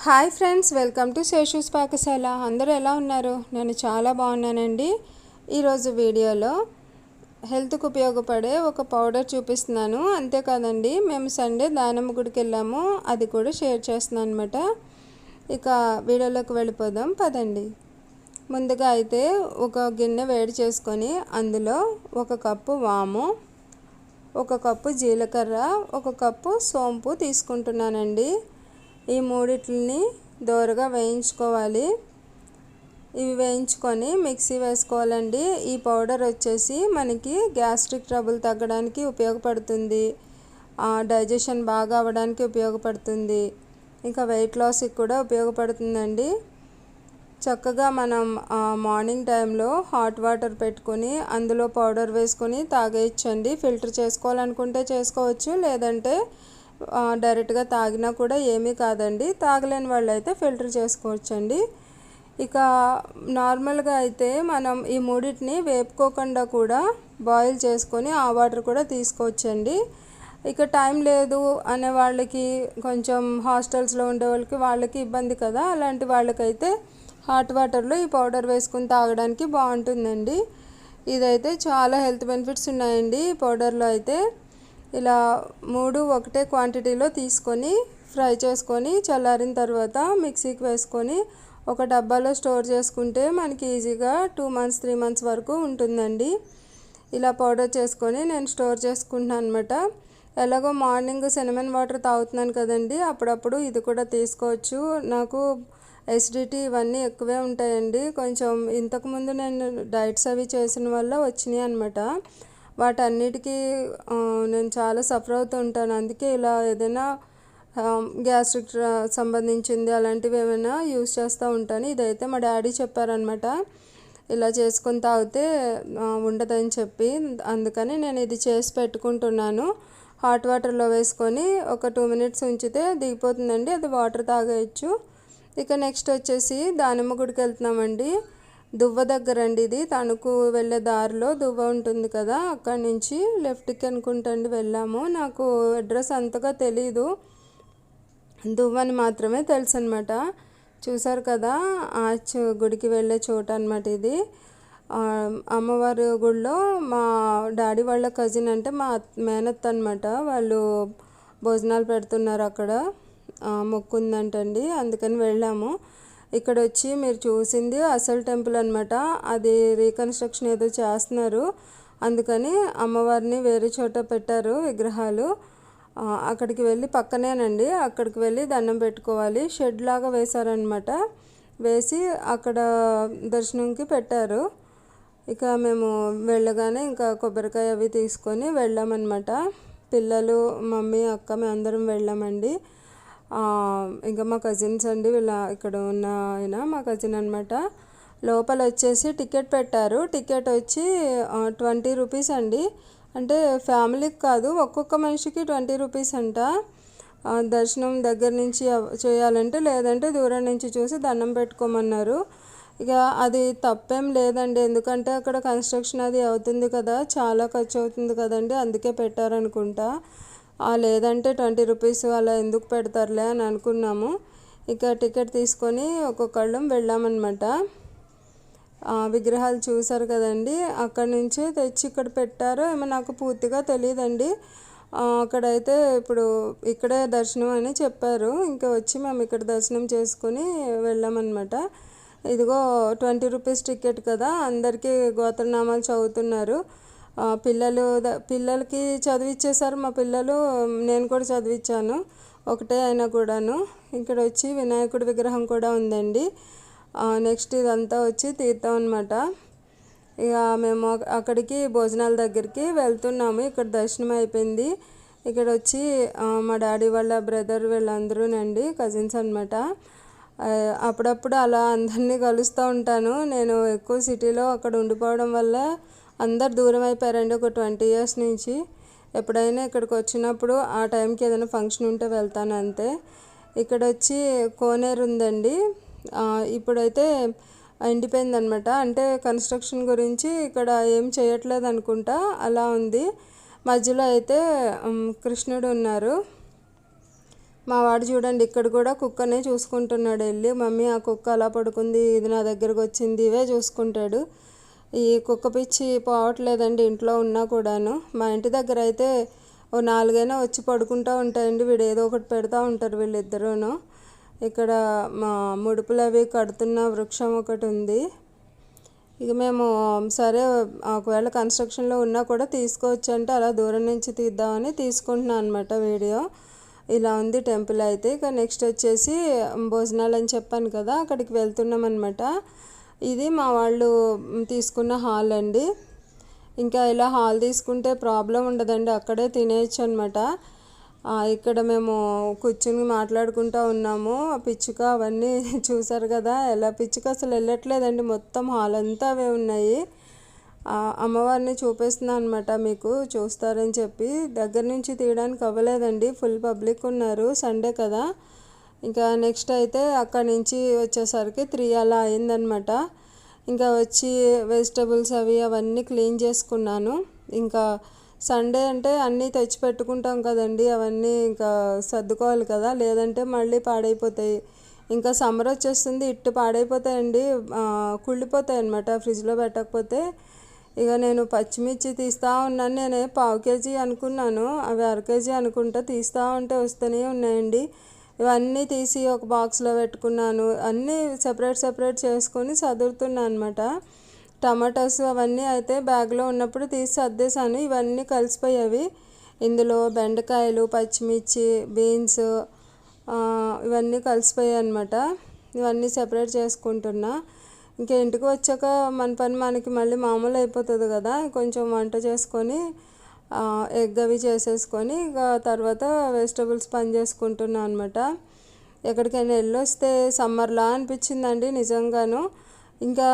Hi friends welcome to Seshu's Pakashala. అందరూ ఎలా ఉన్నారు? నేను చాలా బాగున్నానండి. ఈరోజు వీడియోలో హెల్త్కి ఉపయోగపడే ఒక పౌడర్ చూపిస్తున్నాను. అంతేకాదండి మేము సండే దానమ్మ గుడికి వెళ్ళాము. అది కూడా షేర్ చేస్తున్నాను అనమాట ఇక వీడియోలోకి వెళ్ళిపోదాం. పదండి. ముందుగా అయితే ఒక గిన్నె వేడి చేసుకొని అందులో ఒక కప్పు వాము ఒక కప్పు జీలకర్ర ఒక కప్పు సోంపు తీసుకుంటున్నానండి. ఈ మూడిట్లని దోరగా వేయించుకోవాలి. ఇవి వేయించుకొని మిక్సీ వేసుకోవాలండి. ఈ పౌడర్ వచ్చేసి మనకి గ్యాస్ట్రిక్ ట్రబుల్ తగ్గడానికి ఉపయోగపడుతుంది. డైజెషన్ బాగా అవ్వడానికి ఉపయోగపడుతుంది. ఇంకా వెయిట్ లాస్కి కూడా ఉపయోగపడుతుందండి. చక్కగా మనం మార్నింగ్ టైంలో హాట్ వాటర్ పెట్టుకొని అందులో పౌడర్ వేసుకొని తాగేయచ్చండి. ఫిల్టర్ చేసుకోవాలనుకుంటే చేసుకోవచ్చు. లేదంటే డైరెక్ట్గా తాగినా కూడా ఏమీ కాదండి. తాగలేని వాళ్ళు అయితే ఫిల్టర్ చేసుకోవచ్చండి. ఇక నార్మల్గా అయితే మనం ఈ మూడింటిని వేపుకోకుండా కూడా బాయిల్ చేసుకొని ఆ వాటర్ కూడా తీసుకోవచ్చండి. ఇక టైం లేదు అనే వాళ్ళకి కొంచెం హాస్టల్స్లో ఉండే వాళ్ళకి వాళ్ళకి ఇబ్బంది కదా. అలాంటి వాళ్ళకైతే హాట్ వాటర్లో ఈ పౌడర్ వేసుకుని తాగడానికి బాగుంటుందండి. ఇదైతే చాలా హెల్త్ బెనిఫిట్స్ ఉన్నాయండి ఈ పౌడర్లో అయితే. ఇలా మూడు ఒకటే క్వాంటిటీలో తీసుకొని ఫ్రై చేసుకొని చల్లారిన తర్వాత మిక్సీకి వేసుకొని ఒక డబ్బాలో స్టోర్ చేసుకుంటే మనకి ఈజీగా టూ మంత్స్ త్రీ మంత్స్ వరకు ఉంటుందండి. ఇలా పౌడర్ చేసుకొని నేను స్టోర్ చేసుకుంటున్నాను అనమాట ఎలాగో మార్నింగ్ సినిమన్ వాటర్ తాగుతున్నాను కదండి అప్పుడప్పుడు ఇది కూడా తీసుకోవచ్చు. నాకు ఎసిడిటీ ఇవన్నీ ఎక్కువే ఉంటాయండి. కొంచెం ఇంతకుముందు నేను డైట్స్ అవి చేసిన వల్ల వచ్చినాయి అనమాట వాటన్నిటికీ నేను చాలా సఫర్ అవుతూ ఉంటాను. అందుకే ఇలా ఏదైనా గ్యాస్ట్రిక్ సంబంధించింది అలాంటివి ఏమైనా యూస్ చేస్తూ ఉంటాను. ఇదైతే మా డాడీ చెప్పారనమాట ఇలా చేసుకొని తాగితే ఉండదని చెప్పి. అందుకని నేను ఇది చేసి పెట్టుకుంటున్నాను. హాట్ వాటర్లో వేసుకొని ఒక టూ మినిట్స్ ఉంచితే దిగిపోతుందండి. అది వాటర్ తాగేయచ్చు. ఇక నెక్స్ట్ వచ్చేసి దానిమ్మ గుడికి వెళ్తున్నామండి. దువ్వ దగ్గర అండి ఇది. తణుకు వెళ్ళే దారిలో దువ్వ ఉంటుంది కదా అక్కడి నుంచి లెఫ్ట్కి అనుకుంటండి వెళ్ళాము. నాకు అడ్రస్ అంతగా తెలీదు. దువ్వని మాత్రమే తెలుసు అనమాట చూసారు కదా ఆ గుడికి వెళ్ళే చోట అనమాట ఇది. అమ్మవారి గుడిలో మా డాడీ వాళ్ళ కజిన్ అంటే మా మేనత్ అనమాట వాళ్ళు భోజనాలు పెడుతున్నారు అక్కడ. మొక్కుందంటండి. అందుకని వెళ్ళాము. ఇక్కడ వచ్చి మీరు చూసింది అసలు టెంపుల్ అనమాట అది రీకన్స్ట్రక్షన్ ఏదో చేస్తున్నారు. అందుకని అమ్మవారిని వేరే చోట పెట్టారు విగ్రహాలు. అక్కడికి వెళ్ళి పక్కనేనండి. అక్కడికి వెళ్ళి దండం పెట్టుకోవాలి. షెడ్ లాగా వేశారనమాట వేసి అక్కడ దర్శనంకి పెట్టారు. ఇక మేము వెళ్ళగానే ఇంకా కొబ్బరికాయ అవి తీసుకొని వెళ్ళామన్నమాట. పిల్లలు మమ్మీ అక్క మేము అందరం వెళ్ళామండి. ఇంకా మా కజిన్స్ అండి వీళ్ళ ఇక్కడ ఉన్న ఆయన మా కజిన్ అనమాట లోపల వచ్చేసి టికెట్ పెట్టారు. టికెట్ వచ్చి ట్వంటీ రూపీస్ అండి. అంటే ఫ్యామిలీకి కాదు ఒక్కొక్క మనిషికి ట్వంటీ రూపీస్ అంట. దర్శనం దగ్గర నుంచి చేయాలంటే లేదంటే దూరం నుంచి చూసి దండం పెట్టుకోమన్నారు. ఇక అది తప్పేం లేదండి. ఎందుకంటే అక్కడ కన్స్ట్రక్షన్ అది అవుతుంది కదా చాలా ఖర్చు అవుతుంది కదండి. అందుకే పెట్టారనుకుంటా. లేదంటే ట్వంటీ రూపీస్ అలా ఎందుకు పెడతారులే అని అనుకున్నాము. ఇక టికెట్ తీసుకొని ఒక్కొక్కళ్ళం వెళ్ళామన్నమాట. విగ్రహాలు చూశారు కదండి అక్కడ నుంచి తెచ్చి ఇక్కడ పెట్టారో ఏమో నాకు పూర్తిగా తెలియదండి. అక్కడైతే ఇప్పుడు ఇక్కడే దర్శనం అని చెప్పారు. ఇంకా వచ్చి మేము ఇక్కడ దర్శనం చేసుకుని వెళ్ళామన్నమాట. ఇదిగో ట్వంటీ రూపీస్ టికెట్ కదా అందరికీ గోత్రనామాలు చదువుతున్నారు. పిల్లలు పిల్లలకి చదివిచ్చేసారు. మా పిల్లలు నేను కూడా చదివించాను ఒకటే అయినా కూడాను. ఇక్కడ వచ్చి వినాయకుడి విగ్రహం కూడా ఉందండి. నెక్స్ట్ ఇదంతా వచ్చి తీర్థం అనమాట ఇక మేము అక్కడికి భోజనాల దగ్గరికి వెళ్తున్నాము. ఇక్కడ దర్శనం అయిపోయింది. ఇక్కడ వచ్చి మా డాడీ వాళ్ళ బ్రదర్ వీళ్ళందరూనండి కజిన్స్ అనమాట అప్పుడప్పుడు అలా అందరినీ కలుస్తూ ఉంటాను. నేను ఎక్కువ సిటీలో అక్కడ ఉండిపోవడం వల్ల అందరు దూరం అయిపోయారండి ఒక ట్వంటీ ఇయర్స్ నుంచి. ఎప్పుడైనా ఇక్కడికి వచ్చినప్పుడు ఆ టైంకి ఏదైనా ఫంక్షన్ ఉంటే వెళ్తాను అంతే. ఇక్కడ వచ్చి కోనేరు ఉందండి. ఇప్పుడైతే ఎండిపోయింది అనమాట అంటే కన్స్ట్రక్షన్ గురించి ఇక్కడ ఏం చేయట్లేదు అనుకుంటా. అలా ఉంది. మధ్యలో అయితే కృష్ణుడు ఉన్నారు. మా వాడు చూడండి ఇక్కడ కూడా కుక్కనే చూసుకుంటున్నాడు వెళ్ళి. మమ్మీ ఆ కుక్క అలా పడుకుంది ఇది నా దగ్గరకు వచ్చింది ఇవే చూసుకుంటాడు. ఈ కుక్క పిచ్చి పోవట్లేదండి ఇంట్లో ఉన్నా కూడాను. మా ఇంటి దగ్గర అయితే ఓ నాలుగైనా వచ్చి పడుకుంటూ ఉంటాయండి వీడు ఏదో ఒకటి పెడతా ఉంటారు వీళ్ళిద్దరూను. ఇక్కడ మా ముడుపులు అవి కడుతున్న వృక్షం ఒకటి ఉంది. ఇక మేము సరే ఒకవేళ కన్స్ట్రక్షన్లో ఉన్నా కూడా తీసుకోవచ్చు అంటే అలా దూరం నుంచి తీద్దామని తీసుకుంటున్నాను అనమాట వీడియో. ఇలా ఉంది టెంపుల్ అయితే. ఇక నెక్స్ట్ వచ్చేసి భోజనాలు అని చెప్పాను కదా అక్కడికి వెళ్తున్నాం అనమాట ఇది మా వాళ్ళు తీసుకున్న హాల్ అండి. ఇంకా ఇలా హాల్ తీసుకుంటే ప్రాబ్లం ఉండదండి అక్కడే తినేయచ్చు అనమాట ఇక్కడ మేము కూర్చుని మాట్లాడుకుంటూ ఉన్నాము. ఆ పిచ్చుక అవన్నీ చూసారు కదా ఎలా పిచ్చుక? అసలు వెళ్ళట్లేదండి మొత్తం హాల్ అంతా అవే ఉన్నాయి. అమ్మవారిని చూపిస్తున్నాను అనమాట మీకు చూస్తారని చెప్పి. దగ్గర నుంచి తీయడానికి అవ్వలేదండి. ఫుల్ పబ్లిక్ ఉన్నారు. సండే కదా. ఇంకా నెక్స్ట్ అయితే అక్కడి నుంచి వచ్చేసరికి త్రీ అలా అయిందనమాట ఇంకా వచ్చి వెజిటబుల్స్ అవి అవన్నీ క్లీన్ చేసుకున్నాను. ఇంకా సండే అంటే అన్నీ తెచ్చి పెట్టుకుంటాం కదండి. అవన్నీ ఇంకా సర్దుకోవాలి కదా. లేదంటే మళ్ళీ పాడైపోతాయి. ఇంకా సమ్మర్ వచ్చేస్తుంది. ఇట్టు పాడైపోతాయండి. కుళ్ళిపోతాయి అనమాట ఫ్రిడ్జ్లో పెట్టకపోతే. ఇక నేను పచ్చిమిర్చి తీస్తూ ఉన్నాను. నేనే పావు కేజీ అనుకున్నాను. అవి అర కేజీ అనుకుంటా తీస్తూ ఉంటే వస్తూనే ఉన్నాయండి. ఇవన్నీ తీసి ఒక బాక్స్లో పెట్టుకున్నాను. అన్నీ సెపరేట్ సెపరేట్ చేసుకొని చదువుతున్నాను అనమాట టమాటోస్ అవన్నీ అయితే బ్యాగ్లో ఉన్నప్పుడు తీసి సర్దేశాను. ఇవన్నీ కలిసిపోయేవి. ఇందులో బెండకాయలు పచ్చిమిర్చి బీన్స్ ఇవన్నీ కలిసిపోయాయి అనమాట ఇవన్నీ సెపరేట్ చేసుకుంటున్నా. ఇంకా ఇంటికి వచ్చాక మన పని మనకి మళ్ళీ మామూలు అయిపోతుంది కదా కొంచెం వంట చేసుకొని ఎగ్ అవి చేసేసుకొని ఇక తర్వాత వెజిటబుల్స్ పని చేసుకుంటున్నా అనమాట ఎక్కడికైనా వెళ్ళొస్తే సమ్మర్లా అనిపించిందండి నిజంగాను. ఇంకా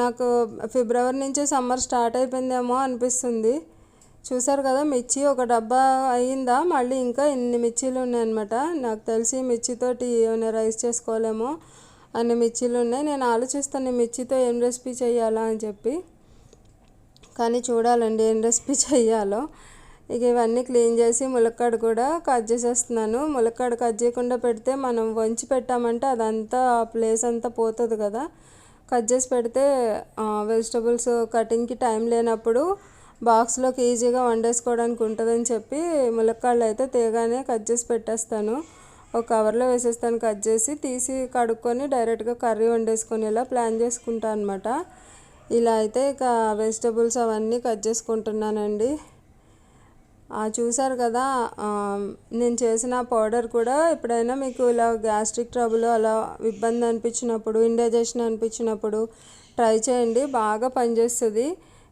నాకు ఫిబ్రవరి నుంచే సమ్మర్ స్టార్ట్ అయిపోయిందేమో అనిపిస్తుంది. చూసారు కదా మిర్చి ఒక డబ్బా అయ్యిందా మళ్ళీ ఇంకా ఇన్ని మిర్చీలు ఉన్నాయన్నమాట. నాకు తెలిసి మిర్చితోటి ఏమైనా రైస్ చేసుకోలేమో. అన్ని మిర్చీలు ఉన్నాయి. నేను ఆలోచిస్తాను మిర్చితో ఏం రెసిపీ చేయాలా అని చెప్పి. కానీ చూడాలండి ఏం రెసిపీ చేయాలో. ఇక ఇవన్నీ క్లీన్ చేసి ములక్కాడ కూడా కట్ చేసేస్తున్నాను. ములక్కాడ కట్ చేయకుండా పెడితే మనం వంచి పెట్టామంటే అదంతా ఆ ప్లేస్ అంతా పోతుంది కదా. కట్ చేసి పెడితే వెజిటబుల్స్ కటింగ్కి టైం లేనప్పుడు బాక్స్లోకి ఈజీగా వండేసుకోవడానికి ఉంటుందని చెప్పి ములక్కాడలు అయితే తేగానే కట్ చేసి పెట్టేస్తాను. ఒక కవర్లో వేసేస్తాను కట్ చేసి తీసి కడుక్కొని డైరెక్ట్గా కర్రీ వండేసుకొని ఇలా ప్లాన్ చేసుకుంటాను అనమాట ఇలా అయితే ఇక వెజిటబుల్స్ అవన్నీ కట్ చేసుకుంటున్నానండి. చూసారు కదా నేను చేసిన పౌడర్ కూడా ఎప్పుడైనా మీకు ఇలా గ్యాస్ట్రిక్ ట్రబుల్ అలా ఇబ్బంది అనిపించినప్పుడు ఇండైజెషన్ అనిపించినప్పుడు ట్రై చేయండి బాగా పనిచేస్తుంది.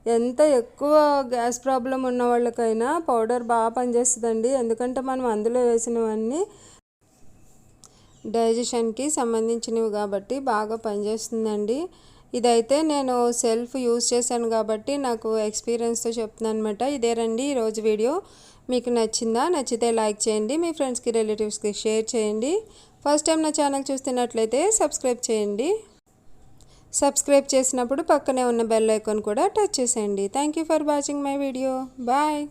ఎంత ఎక్కువ గ్యాస్ ప్రాబ్లం ఉన్న వాళ్ళకైనా పౌడర్ బాగా పనిచేస్తుందండి. ఎందుకంటే మనం అందులో వేసినవన్నీ డైజెషన్కి సంబంధించినవి కాబట్టి బాగా పనిచేస్తుందండి. ఇదైతే నేను సెల్ఫ్ యూస్ చేశాను కాబట్టి నాకు ఎక్స్పీరియన్స్తో చెప్తున్నాను అనమాట ఇదే రండి ఈరోజు వీడియో. మీకు నచ్చిందా? నచ్చితే లైక్ చేయండి. మీ ఫ్రెండ్స్కి రిలేటివ్స్కి షేర్ చేయండి. ఫస్ట్ టైం నా ఛానల్ చూస్తున్నట్లయితే సబ్స్క్రైబ్ చేయండి. సబ్స్క్రైబ్ చేసినప్పుడు పక్కనే ఉన్న బెల్ ఐకాన్ కూడా టచ్ చేసేయండి. Thank you for watching my video. Bye.